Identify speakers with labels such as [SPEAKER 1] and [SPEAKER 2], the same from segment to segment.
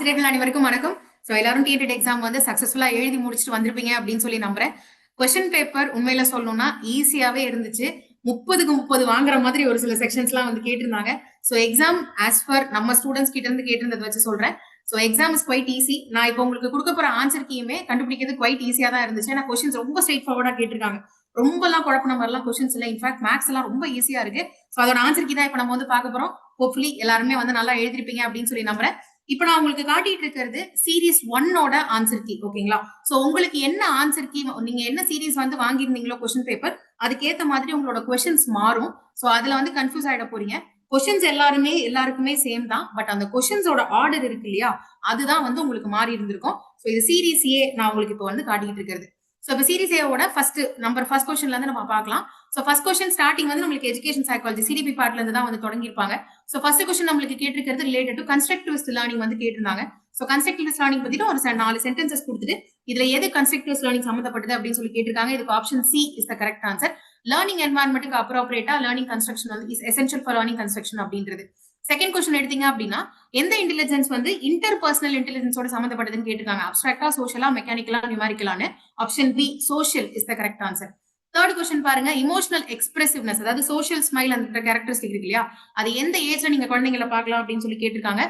[SPEAKER 1] ஆசிரியர்கள் அனைவருக்கும் வணக்கம். ஸோ எல்லாரும் டிஎட் எக்ஸாம் வந்து சக்சஸ்ஃபுல்லா எழுதி முடிச்சுட்டு வந்திருப்பீங்க அப்படின்னு சொல்லி நம்புறேன். கொஸ்டின் பேப்பர் உண்மையில சொல்லணும்னா ஈஸியாவே இருந்துச்சு. முப்பதுக்கு முப்பது வாங்குற மாதிரி ஒரு சில செக்ஷன்ஸ்லாம் வந்து கேட்டிருந்தாங்க. ஸோ எக்ஸாம் ஆஸ் பர் நம்ம ஸ்டூடெண்ட்ஸ் கிட்ட இருந்து கேட்டிருந்ததை வச்சு சொல்றேன். So exam is quite easy நான் இப்போ உங்களுக்கு கொடுக்க போற ஆன்சர் கீயுமே கண்டுபிடிக்கிறது குவைட் ஈஸியா தான் இருந்துச்சு. ஏன்னா கொஸ்டின்ஸ் ரொம்ப ஸ்ட்ரெயிட் ஃபார்வர்டா கேட்டிருக்காங்க. ரொம்பலாம் குழப்பின மாதிரிலாம் கொஸ்டின்ஸ் இல்லை. இன்ஃபேக்ட் மேக்ஸ் எல்லாம் ரொம்ப ஈஸியா இருக்கு. ஸோ அதோட ஆன்சர் கீ தான் இப்போ நம்ம வந்து பார்க்க போறோம். ஹோப்ஃபுல்லி எல்லாருமே வந்து நல்லா எழுதிருப்பீங்க அப்படின்னு சொல்லி நம்புறேன். இப்போ நான் உங்களுக்கு காட்டிட்டு இருக்கிறது சீரீஸ் ஒன்னோட ஆன்சர் கீ ஓகேங்களா சோ உங்களுக்கு என்ன ஆன்சர் கீ நீங்க என்ன சீரீஸ் வந்து வாங்கியிருந்தீங்களோ கொஸ்டின் பேப்பர் அதுக்கேத்த மாதிரி உங்களோட கொஸ்டின்ஸ் மாறும். சோ அதுல வந்து கன்ஃபியூஸ் ஆயிட போறீங்க. கொஸ்டின்ஸ் எல்லாருமே எல்லாருக்குமே சேம் தான். பட் அந்த கொஸ்டின்ஸோட ஆர்டர் இருக்கு இல்லையா? அதுதான் வந்து உங்களுக்கு மாறி இருந்திருக்கும். சோ இது சீரீஸ் ஏ நான் உங்களுக்கு இப்போ வந்து காட்டிட்டு இருக்கிறது. சோ இப்போ சீரீஸ் ஏவோட ஃபர்ஸ்ட் நம்பர் ஃபர்ஸ்ட் கொஸ்டின்ல இருந்து நம்ம பார்க்கலாம். சோ ஃபர்ஸ்ட் கொஸ்டின் ஸ்டார்டிங் வந்து நம்மளுக்கு எஜுகேஷன் சைக்காலஜி சிடிபி பார்ட்ல இருந்து தான் வந்து தொடங்கியிருப்பாங்க. சோ ஃபர்ஸ்ட் கொஸ்டின் நம்மளுக்கு கேட்டிருக்கிறது ரிலேட்டட் டு கன்ஸ்ட்ரக்டிவிஸ்ட் லேர்னிங் வந்து கேட்டிருந்தாங்க. சோ கன்ஸ்ட்ரக்டிவிஸ்ட் லேர்னிங் பத்திட்டு ஒரு நாலு சென்டென்சஸ் கொடுத்துட்டு இதுல எது கன்ஸ்ட்ரக்டிவிஸ்ட் லேர்னிங் சம்மந்தப்பட்டது அப்படின்னு சொல்லி கேட்டிருக்காங்க. இதுக்கு option C is the correct answer learning என்வாயன்மெண்ட்டுக்கு அப்ரோப்ரேட்டா லேர்னிங் கன்ஸ்ட்ரக்ஷன் வந்து is essential for learning construction அப்படின்றது. செகண்ட் கொஸ்டின் எடுத்தீங்க அப்படின்னா எந்த இன்டெலிஜென்ஸ் வந்து இன்டர் பர்சனல் இன்டெலிஜென்ஸோட சம்மந்தப்பட்டதுன்னு கேட்டிருக்காங்க. அப்டிராக்டா சோஷியலா மெக்கானிக்கலா நியூமாரிக்கலான்னு option B social is the correct answer third question பாருங்க இமோஷனல் எக்ஸ்பிரசிவ்னஸ் அதாவது சோஷியல் ஸ்மைல் அந்த கேரக்டரிஸ்டிக் இருக்கு இல்லையா? அது எந்த ஏஜ்ல நீங்க குழந்தைங்கள பார்க்கலாம் அப்படின்னு சொல்லி கேட்டிருக்காங்க.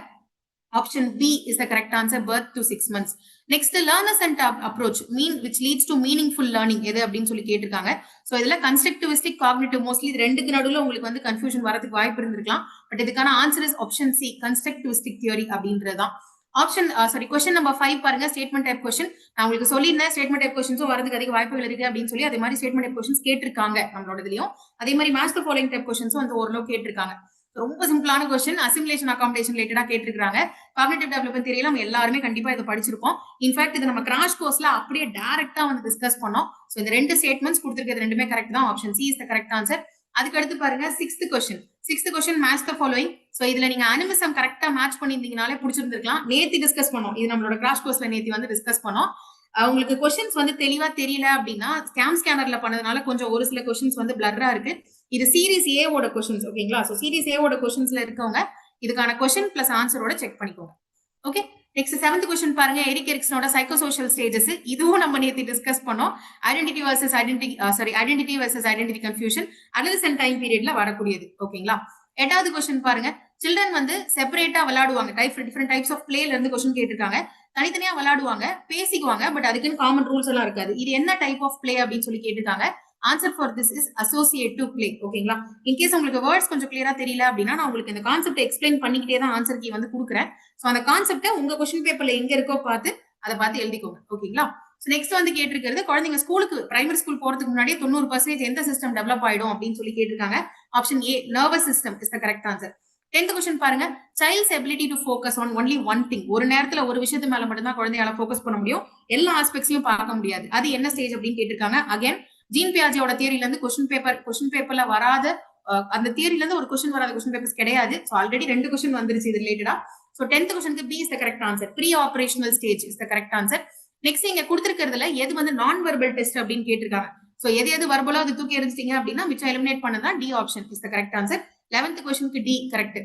[SPEAKER 1] Option B is the correct answer birth to six months next learners and approach mean which leads to meaningful learning எது அப்படின்னு சொல்லி கேட்டிருக்காங்க. ஸோ இதுல கன்ஸ்ட்ரக்டிவிஸ்டிக் காக்னிட்டிவ் மோஸ்ட்லி இது ரெண்டுக்கு நடுவில் உங்களுக்கு வந்து கன்ஃபியூஷன் வரதுக்கு வாய்ப்பு இருந்திருக்கலாம். பட் இதுக்கான answer is option C constructivistic theory அப்படின்றதுதான். Option sorry question number five பாருங்க ஸ்டேட்மெண்ட் டைப் கொஸ்டின் நான் உங்களுக்கு சொல்லியிருந்தேன் ஸ்டேட்மெண்ட் டைப் கொஸ்டின்ஸும் வரதுக்கு அதிக வாய்ப்புகள் இருக்கு அப்படின்னு சொல்லி அதே மாதிரி ஸ்டேட்மெண்ட் டைப் கொஸ்டின்ஸ் கேட்டிருக்காங்க நம்மளோட இதுலயும் அதே மாதிரி மாஸ்டர் ஃபாலோயிங் டைப் கொஸ்டின்ஸும் வந்து ஓரளவு கேட்டிருக்காங்க. ரொம்ப சிம்பிளான கொஸ்டின் அசிமுலேஷன் அகாமடேஷன் ரிலேட்டடா கேட்டிருக்காங்க காக்னேட்டிவ் டெவலப்மெண்ட் தெரியல நம்ம எல்லாருமே கண்டிப்பா இதை படிச்சிருக்கோம் இன்ஃபேக்ட் இது நம்ம கிராஷ் கோர்ஸ்ல அப்படியே டைரக்டா வந்து டிஸ்கஸ் பண்ணோம். ஸோ இந்த ரெண்டு ஸ்டேட்மெண்ட்ஸ் கொடுத்துருக்கிறது ரெண்டுமே கரெக்ட் தான். Option C is the correct answer அதுக்கு அடுத்து பாருங்க sixth question sixth question match the following so இதுல நீங்க அனிமிசம் கரெக்டா மேட்ச் பண்ணியிருந்தீங்கனாலே பிடிச்சிருந்திருக்கலாம். நேத்தி டிஸ்கஸ் பண்ணோம். இது நம்மளோட கிராஷ் கோர்ஸ்ல நேத்தி வந்து டிஸ்கஸ் பண்ணோம். அவங்களுக்கு உங்களுக்கு கொஸ்டின்ஸ் வந்து தெளிவா தெரியல அப்படின்னா ஸ்கேம் ஸ்கேனர்ல பண்ணதுனால கொஞ்சம் ஒரு சில கொஸ்டின்ஸ் வந்து பிளர்ரா இருக்கு. இது சீரிஸ் ஏவோட கொஸ்டின்ஸ் ஓகேங்களா ஸோ சீரீஸ் ஏவோட கொஸ்டின்ஸ்ல இருக்கவங்க இதுக்கான கொஸ்டின் பிளஸ் ஆன்சரோட செக் பண்ணிக்கோங்க. ஓகே நெக்ஸ்ட் செவன்த் கொஸ்டின் பாருங்க. எரிக் எரிக்ஸனோட சைக்கோ சோஷியல் ஸ்டேஜஸ் இதுவும் நம்ம நேற்று டிஸ்கஸ் பண்ணோம். Identity versus identity sorry identity versus identity confusion adolescent time பீரியட்ல வரக்கூடியது ஓகேங்களா எட்டாவது கொஸ்டின் பாருங்க. சில்ட்ரன் வந்து செப்பரேட்டா விளையாடுவாங்க. டைப் டிஃப்ரெண்ட் டைப்ஸ் ஆஃப் பிளேல இருந்து கொஸ்டின் கேட்டிருக்காங்க. தனித்தனியா விளையாடுவாங்க பேசிக்குவாங்க பட் அதுக்குன்னு காமன் ரூல்ஸ் எல்லாம் இருக்காது. இது என்ன டைப் ஆஃப் பிளே அப்படின்னு சொல்லி கேட்டிருக்காங்க answer for this is associative play ஓகேங்களா இன்கேஸ் உங்களுக்கு வேர்ட்ஸ் கொஞ்சம் கிளியரா தெரியல அப்படின்னா நான் உங்களுக்கு இந்த கான்செப்ட் எக்ஸ்பிளைன் பண்ணிக்கிட்டே தான் ஆன்சர் கீ வந்து கொடுக்குறேன். ஸோ அந்த கான்செப்டை உங்க கொஸ்டின் பேப்பர்ல எங்க இருக்கோ பார்த்து அதை பார்த்து எழுதிக்கோங்க. ஓகேங்களா ஸோ நெக்ஸ்ட் வந்து கேட்டிருக்கிறது குழந்தைங்க ஸ்கூலுக்கு பிரைமரி ஸ்கூல் போறதுக்கு முன்னாடியே தொண்ணூறு பர்சன்டேஜ் எந்த சிஸ்டம் டெவலப் ஆயிடும் அப்படின்னு சொல்லி கேட்டிருக்காங்க. Option A nervous system is the correct answer tenth question பாருங்க. Child's ability to focus on only one thing ஒரு நேரத்துல ஒரு விஷயத்து மேல மட்டும்தான் குழந்தையால ஃபோக்கஸ் பண்ண முடியும். எல்லா ஆஸ்பெக்ட்ஸையும் பார்க்க முடியாது. அது என்ன ஸ்டேஜ் அப்படின்னு கேட்டிருக்காங்க? அகைன் ஜீன் பியாஜியோட தியரில இருந்து கொஸ்டின் பேப்பர் கொஸ்டின் பேப்பர்ல வராத அந்த தியரில இருந்து ஒரு கொஸ்டின் வராத கொஸ்டின் பேப்பர்ஸ் கிடையாது. ஸோ ஆல்ரெடி ரெண்டு கொஸ்டின் வந்துருச்சு இது ரிலேட்டடா ஸோ டென்த் கொஸ்டினுக்கு B is the correct answer pre operational stage is the correct answer next இங்க கொடுத்திருக்கிறதுல எது வந்து நான் வெர்பல் டெஸ்ட் அப்படின்னு கேட்டிருக்காங்க? சோ எது எது வர்பலோ அது தூக்கி எரிஞ்சிட்டீங்க அப்படின்னா மிச்சம் எலிமினேட் பண்ணதான் D option is the correct answer eleventh கொஸ்டினுக்கு டி கரெக்ட்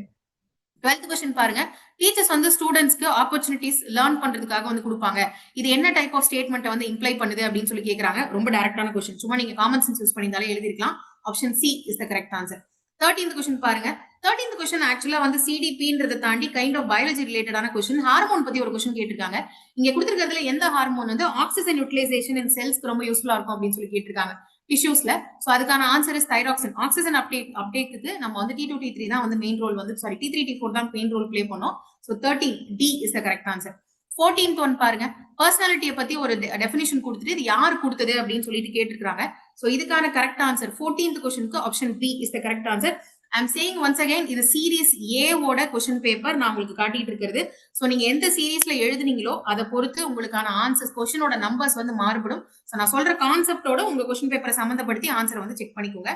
[SPEAKER 1] டுவெல்த் கொஸ்டின் பாருங்க. டீச்சர்ஸ் வந்து ஸ்டூடெண்ட்ஸ்க்கு ஆப்பர்ச்சுனிட்டிஸ் லேர்ன் பண்றதுக்காக வந்து கொடுப்பாங்க. இது என்ன டைப் ஆஃப் ஸ்டேட்மெண்ட் வந்து இம்ப்ளை பண்ணுது அப்படின்னு சொல்லி கேக்குறாங்க. ரொம்ப டேரக்டான கொஸ்டின் சும்மா நீங்க காமன் சென்ஸ் யூஸ் பண்ணியிருந்தாலே எழுதிருக்கலாம் option C is the correct answer thirteenth question பாருங்க. தேர்ட்டீன்த் கொஸ்டின் ஆக்சுவலா வந்து சிடிபின்றதை தாண்டி கைண்ட் ஆஃப் பயாலஜி ரிலேட்டடான கொஸ்டின் ஹார்மோன் பத்தி ஒரு கொஸ்டின் கேட்டிருக்காங்க. இங்க கொடுத்திருக்கிறதுல எந்த ஹார்மோன் வந்து ஆக்சிஜன் யூட்டிலைசேஷன் இன் செல்ஸ்க்கு ரொம்ப யூஸ்ஃபுல்லா இருக்கும் அப்படின்னு சொல்லி கேட்டிருக்காங்க டிஷ்யூஸ்ல சோ அதுக்கான answer is thyroxine oxygen uptake அப்டேக்கு நம்ம வந்து டி டூ டி த்ரீ தான் வந்து மெயின் ரோல் வந்து sorry T three T four தான் மெயின் ரோல் ப்ளே பண்ணோம். So thirty D is the correct answer fourteenth one பாருங்க. பர்சனாலிட்டியை பத்தி ஒரு டெஃபினேஷன் கொடுத்துட்டு இது யார் கொடுத்தது அப்படின்னு சொல்லிட்டு கேட்டிருக்காங்க ஸோ இதுக்கான கரெக்ட் ஆன்சர் ஃபோர்டீன்த் கொஸ்டினுக்கு option B is the correct answer I'm saying once again இது சீரீஸ் ஏவோட கொஸ்டின் பேப்பர் நான் உங்களுக்கு காட்டிட்டு இருக்கிறது. ஸோ நீங்க எந்த சீரீஸ்ல எழுதுனீங்களோ அதை பொறுத்து உங்களுக்கான ஆன்சர்ஸ் கொஸ்டினோட நம்பர்ஸ் வந்து மாறுபடும். ஸோ நான் சொல்ற கான்செப்டோட உங்க கொஸ்டின் பேப்பரை சம்மந்தப்படுத்தி ஆன்சரை வந்து செக் பண்ணிக்கோங்க.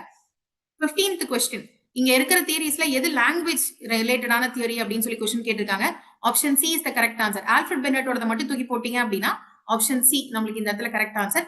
[SPEAKER 1] ஃபிஃப்டீன்த் கொஸ்டின் இங்க இருக்கிற தியரிஸ்ல எது லாங்குவேஜ் ரிலேட்டடான தியரி அப்படின்னு சொல்லி கொஸ்டின் கேட்டிருக்காங்க. Option C is the correct answer Alfred பென்னட்டோட மட்டும் தூக்கி போட்டீங்க அப்படின்னா ஆப்ஷன் சி நம்மளுக்கு இந்த இடத்துல கரெக்ட் ஆன்சர்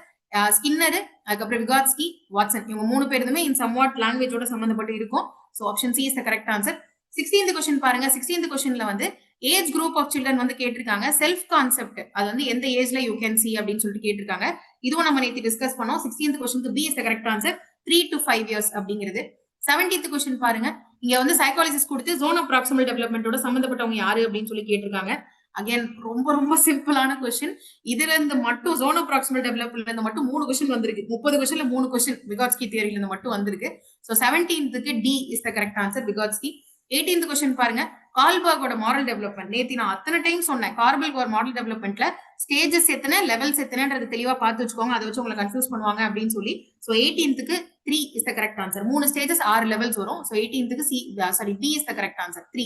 [SPEAKER 1] ஸ்கின்னரு அதுக்கப்புறம் விகாட்ஸ்கி வாட்சன் இவங்க மூணு பேருமே இன் சம் வாட் லாங்குவேஜோட சம்மந்தப்பட்டு இருக்கும். So option C is the correct answer sixteenth question பாருங்க. சிக்ஸ்டீன்த் கொஸ்டின்ல வந்து ஏஜ் குரூப் ஆஃப் சில்ட்ரன் வந்து கேட்டிருக்காங்க. செல்ஃப் கான்செப்ட் அது வந்து எந்த ஏஜ்ல யூ கேன் சி அப்படின்னு சொல்லிட்டு கேட்டிருக்காங்க. இதுவும் நம்ம நேற்று டிஸ்கஸ் பண்ணோம். சிக்ஸ்டீன்த் கொஸ்டினுக்கு B is correct answer three to five years அப்படிங்கிறது. செவன்டீன்த் கொஸ்டின் பாருங்க. இங்க வந்து சைக்காலஜிஸ்ட் கொடுத்து ஜோன் ஆஃப் ப்ராக்சிமல் டெவலப்மெண்டோட சம்பந்தப்பட்டவங்க யாரு அப்படின்னு சொல்லி கேட்டிருக்காங்க. அகைன் ரொம்ப ரொம்ப சிம்பிளான கொஸ்டின் இதுல இருந்து மட்டும் ஜோன் ஆஃப் ப்ராக்சிமல் டெவலப்மெண்ட்ல இருந்து மட்டும் மூணு கொஸ்டின் வந்திருக்கு. முப்பது கொஸ்டின்ல மூணு கொஸ்டின் விகாட்ஸ்கி தியரியில இருந்து மட்டும் வந்திருக்கு. So செவன்டீன்த்துக்கு D is the correct answer பிகாஸ்கி eighteenth question பாருங்க. கால்பர்கோட மாடல் டெவலப்மெண்ட் நேத்தி நான் அத்தனை டைம் சொன்னேன். கார்பல் மாடல் டெவலப்மெண்ட்ல ஸ்டேஜஸ் எத்தனை லெவல்ஸ் எத்தனைன்றது தெளிவா பார்த்து வச்சுக்கோங்க. அதை வச்சு உங்களை கன்ஃபியூஸ் பண்ணுவாங்க அப்படின்னு சொல்லி. So எயிட்டீன்த்துக்கு three is the correct answer மூணு ஸ்டேஜஸ் ஆறு லெவல்ஸ் வரும். So எயிட்டீன்த்துக்கு C sorry B is the correct answer three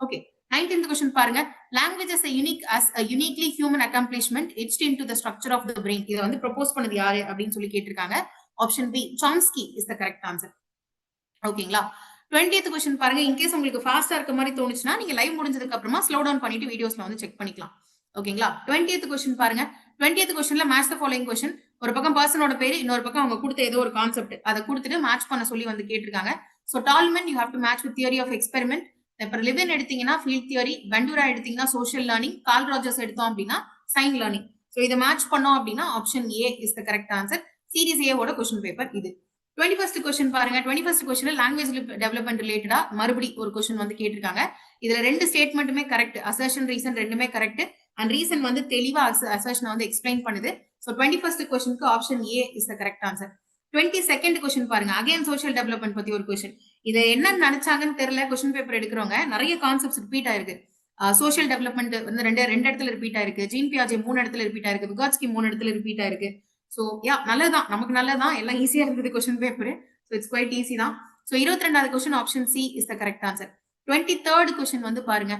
[SPEAKER 1] okay nineteenth question பாருங்க. Languages unique as uniquely human accomplishment it's in to the structure of the brain இதை வந்து propose பண்ணது யாரு அப்படின்னு சொல்லி கேட்டிருக்காங்க. Option B Chomsky is the correct answer ஓகேங்களா twentieth question பாருங்க. இன்கேஸ் உங்களுக்கு ஃபாஸ்டா இருக்க மாதிரி தோணுச்சுன்னா நீங்க லைவ் முடிஞ்சதுக்கு அப்புறமா ஸ்லோ டவுன் பண்ணிட்டு வீடியோஸ்ல வந்து செக் பண்ணிக்கலாம். ஓகேங்களா டுவெண்ட்டியத் கொஸ்டின் பாருங்க. டுவெண்ட்டியத் கொஸ்டின்ல மேட்ச் த ஃபாலோயிங் கொஸ்டின் ஒரு பக்கம் பர்சனோட பேர் இன்னொரு பக்கம் அவங்க கொடுத்த ஏதோ ஒரு கான்செப்ட் அதை கொடுத்துட்டு மேட்ச் பண்ண சொல்லி வந்து கேட்டிருக்காங்க. So Tolman you have to match with theory of experiment அப்புறம் லிவன் எடுத்தீங்கன்னா ஃபீல்ட் தியரி வெண்டூரா எடுத்தீங்கன்னா சோஷியல் லேர்னிங் கால் ராஜர்ஸ் எடுத்தோம் அப்படின்னா சைன் லேர்னிங் ஸோ இதை மேட்ச் பண்ணோம் அப்படின்னா option A is the correct answer series ஏவோட கொஸ்டின் பேப்பர் இது. டுவெண்ட்டி ஃபர்ஸ்ட் கொஸ்டின் பாருங்க twenty first question language development ரிலேட்டடா மறுபடி ஒரு கொஸ்டின் வந்து கேட்டிருக்காங்க. இதுல ரெண்டு ஸ்டேட்மெண்ட்டுமே கரெக்ட் அசர்ஷன் ரீசன் ரெண்டுமே கரெக்ட் அண்ட் ரீசன் வந்து தெளிவா அசர்ஷன் வந்து எக்ஸ்பிளைன் பண்ணுது. ஸோ டுவெண்ட்டி ஃபர்ஸ்ட் கொஸ்டினுக்கு option A is the correct answer twenty second question பாருங்க. அகைன் சோஷியல் டெவலப்மெண்ட் பத்தி ஒரு கொஸ்டின் இதை என்ன நினைச்சாங்கன்னு தெரியல. கொஸ்டின் பேப்பர் எடுக்கிறவங்க நிறைய கான்செப்ட்ஸ் ரிப்பீட் ஆயிருக்கு. சோஷியல் டெவலப்மெண்ட் வந்து ரெண்டு ரெண்டு இடத்துல ரிப்பீட் ஆயிருக்கு. ஜீன் பியாஜே மூணு இடத்துல ரிப்பீட் ஆயிருக்கு. விகாட்ஸ்கி மூணு இடத்துல ரிப்பீட் ஆயிருக்கு. ஸோ யா நல்லதான் நமக்கு நல்லதான் எல்லாம் ஈஸியா இருந்தது question paper so it's quite easy தான். ஸோ இருபத்தி ரெண்டாவது question option C is the correct answer twenty third question வந்து பாருங்க.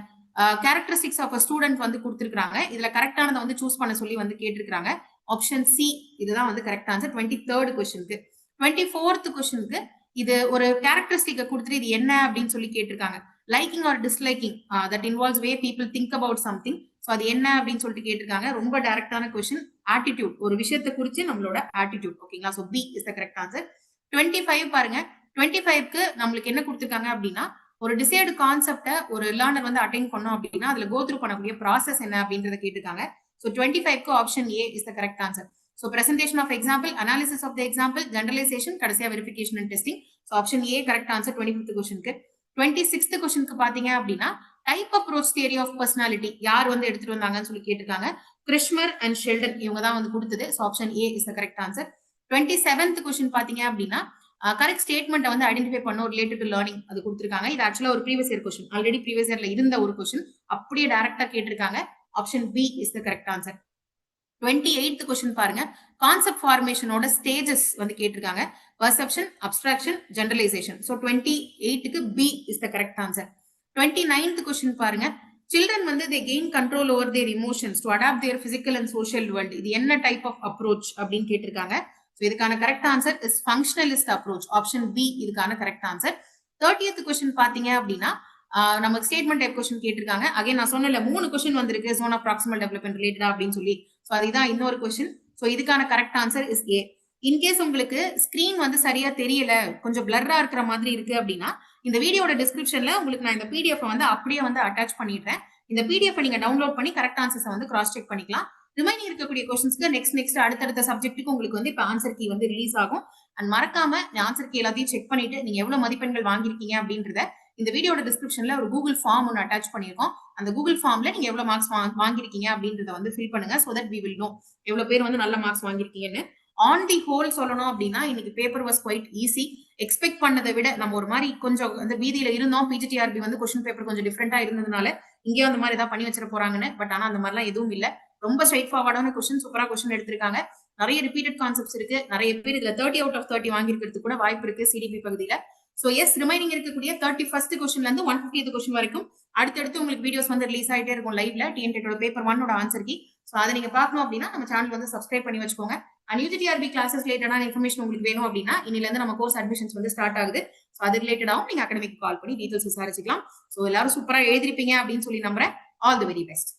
[SPEAKER 1] கேரக்டரிஸ்டிக்ஸ் ஆஃப் அ ஸ்டூடெண்ட் வந்து கொடுத்துருக்காங்க இதுல கரெக்டானதை வந்து சூஸ் பண்ண சொல்லி வந்து கேட்டிருக்காங்க ஆப்ஷன் சி இதுதான் வந்து கரெக்ட் ஆன்சர் டுவெண்ட்டி தேர்ட் கொஸ்டினுக்கு டுவெண்ட்டி ஃபோர்த் கொஸ்டினுக்கு இது ஒரு கேரக்டரிஸ்டிக்கை கொடுத்துட்டு இது என்ன அப்படின்னு சொல்லி கேட்டிருக்காங்க. Liking or disliking that involves way people think about something so அது என்ன அப்படின்னு சொல்லிட்டு கேட்டிருக்காங்க. ரொம்ப டேரக்டான கொஸ்டின் ஆட்டிடியூட் ஒரு விஷயத்தை குறித்து நம்மளோட ஆட்டிடியூட் ஓகேங்களா so B is the correct answer twenty five பாருங்க. டுவெண்ட்டி ஃபைவ்க்கு நம்மளுக்கு என்ன கொடுத்துருக்காங்க அப்படின்னா ஒரு டிசைடு கான்செப்டை ஒரு லேர்னர் வந்து அட்டைன் பண்ணோம் அப்படின்னா அதுல கோத்ரூ பண்ணக்கூடிய ப்ராசஸ் என்ன அப்படின்றத கேட்டிருக்காங்க. ஸோ டுவெண்ட்டி ஃபைவ்க்கு option A is the correct answer so presentation of example analysis of the example generalization கடைசியா verification and testing so option A correct answer twenty fifth கொஸ்டினுக்கு டுவெண்ட்டி சிக்ஸ்த் கொஸ்டினுக்கு பாத்தீங்க அப்படின்னா type approach theory of personality யார் வந்து எடுத்துட்டு வந்தாங்கன்னு சொல்லி கேட்டிருக்காங்க. கிருஷ்மர் அண்ட் ஷெல்டன் இவங்க தான் வந்து கொடுத்தது. So option A is the correct answer twenty seventh question பாத்தீங்க அப்படின்னா கரெக்ட் ஸ்டேட்மெண்ட் வந்து ஐடென்டிஃபை பண்ணும் ரிலேட்டட் டு லேர்னிங் அது கொடுத்துருக்காங்க. இது ஆக்சுவலா ஒரு previous year question already previous இயர்ல இருந்த ஒரு கொஸ்டின் அப்படியே டேரக்டா கேட்டிருக்காங்க. Option B is the correct answer twenty eighth question பாருங்க கான்செப்ட் ஃபார்மேஷனோட ஸ்டேஜஸ் வந்து கேட்டிருக்காங்க. Perception abstraction generalization so twenty எயிட்டுக்கு B is the correct answer twenty ninth question பாருங்க. சில்ட்ரன் வந்து they gain control over their emotions to adapt their physical and social world இது என்ன type of approach அப்படின்னு கேட்டிருக்காங்க. So இதுக்கான correct answer is functionalist approach option B இதுக்கான correct answer thirtieth question பாத்தீங்க அப்படின்னா நமக்கு ஸ்டேட்மெண்ட் டைப் கொஸ்டின் கேட்டிருக்காங்க. அகைன் நான் சொன்னல மூணு கொஸ்டின் வந்திருக்கு. சோன் ஆஃப் ப்ராக்சிமல் டெவலப்மெண்ட் ரிலேட்டடா அப்படின்னு சொல்லி. ஸோ அதுதான் இன்னொரு கொஸ்டின் ஸோ இதுக்கான correct answer is A in case உங்களுக்கு ஸ்கிரீன் வந்து சரியா தெரியல கொஞ்சம் பிளர்ரா இருக்கிற மாதிரி இருக்கு அப்படின்னா இந்த வீடியோட டிஸ்கிரிப்ஷன்ல உங்களுக்கு நான் இந்த பிடிஎஃப் வந்து அப்படியே வந்து அட்டாச் பண்ணிடுறேன். இந்த பிடிஎஃப் நீங்க டவுன்லோட் பண்ணி கரெக்ட் ஆன்சர்ஸ் வந்து கிராஸ் செக் பண்ணிக்கலாம். ரிமைனிங் இருக்கக்கூடிய கொஸ்டின்ஸ்க்கு நெக்ஸ்ட் நெக்ஸ்ட் அடுத்தடுத்த சப்ஜெக்ட்டுக்கு உங்களுக்கு வந்து இப்போ ஆன்சர் கீ வந்து ரிலீஸ் ஆகும். அண்ட் மறக்காம ஆன்சர் கீ எல்லாத்தையும் செக் பண்ணிட்டு நீங்க எவ்வளவு மதிப்பெண்கள் வாங்கியிருக்கீங்க அப்படின்றத இந்த வீடியோட டிஸ்கிரிப்ஷன்ல ஒரு கூகுள் ஃபார்ம் ஒன்று அட்டாச் பண்ணியிருக்கோம். அந்த கூகுள் ஃபார்ம்ல நீங்க எவ்வளவு மார்க்ஸ் வாங்கிருக்கீங்க அப்படின்றத வந்து ஃபில் பண்ணுங்க so that we will know எவ்வளவு பேர் வந்து நல்ல மார்க்ஸ் வாங்கிருக்கீங்கன்னு ஆன் தி ஹோல் சொல்லணும் அப்படின்னா இன்னைக்கு paper was quite easy expect பண்ணதை விட நம்ம ஒரு மாதிரி கொஞ்சம் அந்த வீதியில இருந்தோம் பிஜிடிஆர்பி வந்து கொஸ்டின் பேப்பர் கொஞ்சம் டிஃப்ரெண்டா இருந்ததுனால இங்கேயும் அந்த மாதிரி ஏதாவது பண்ணி வச்சிட போறாங்கன்னு பட் ஆனா அந்த மாதிரிலாம் எதுவும் இல்லை. ரொம்ப ஸ்ட்ரைட் ஃபார்வர்டான கொஸ்டின் சூப்பரா கொஸ்டின் எடுத்திருக்காங்க. நிறைய ரிப்பீட்டட் கான்செப்ட்ஸ் இருக்கு. நிறைய பேர் இதுல தேர்ட்டி அவுட் ஆஃப் தேர்ட்டி வாங்கிருக்கிறதுக்கு கூட வாய்ப்பு இருக்கு சிடிபி பகுதியில. சோ எஸ் ரிமைனிங் இருக்கக்கூடிய தேர்ட்டி ஃபர்ஸ்ட் கொஸ்டின்ல இருந்து ஒன் ஃபிஃப்டி கொஸ்டின் வரைக்கும் அடுத்தடுத்து உங்களுக்கு வீடியோஸ் வந்து ரிலீஸ் ஆயிட்டே இருக்கும் லைவ்ல டிஎன்டெட்டோட பேப்பர் ஒன்னோட ஆன்சர் கி. ஸோ அதை நீங்க பார்க்கணும் அப்படின்னா நம்ம சேனல் வந்து சப்ஸ்கிரைப் பண்ணி வச்சுக்கோங்க. அண்ட் யூஜிடிஆர்பி கிளாஸஸ் ரிலேட்டடான இன்ஃபர்மேஷன் உங்களுக்கு வேணும் அப்படின்னா இன்னில இருந்து நம்ம கோர்ஸ் அட்மிஷன்ஸ் வந்து ஸ்டார்ட் ஆகுது. ஸோ அது ரிலேட்டடாகவும் நீங்க அகாடமிக்கு கால் பண்ணி டீட்டெயில்ஸ் விசாரிச்சுக்கலாம். ஸோ எல்லாரும் சூப்பரா எழுதிருப்பீங்க அப்படின்னு சொல்லி நம்புறேன். All the very best